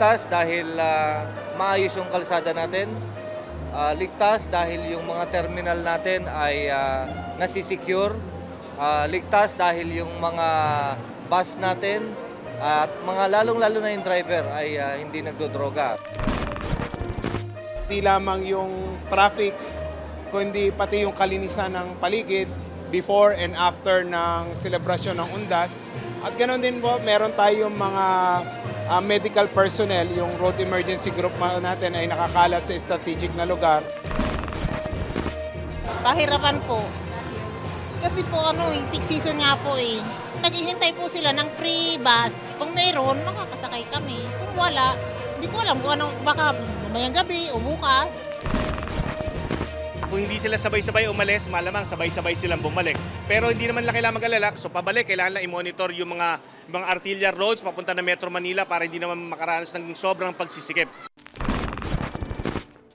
ligtas dahil ah, maayos yung kalsada natin. Ah, ligtas dahil yung mga terminal natin ay ah, nasisecure. Ah, ligtas dahil yung mga bus natin at mga lalong-lalo na yung driver ay ah, hindi nagdodroga. Di lamang yung traffic, kundi pati yung kalinisan ng paligid before and after ng selebrasyon ng Undas. At ganoon din po, meron tayong mga ah, medical personnel, yung road emergency group natin ay nakakalat sa strategic na lugar. Pahirapan po. Kasi po ano, eh, peak season nga po eh. Naghihintay po sila ng free bus. Kung mayroon, makakasakay kami. Kung wala, hindi ko alam kung ano, baka mamayang gabi o bukas. Kung hindi sila sabay-sabay umalis, malamang sabay-sabay silang bumalik. Pero hindi naman lang kailangan mag-alala. So pabalik, kailangan lang i-monitor yung mga, mga arterial roads papunta na Metro Manila para hindi naman makaranas ng sobrang pagsisikip.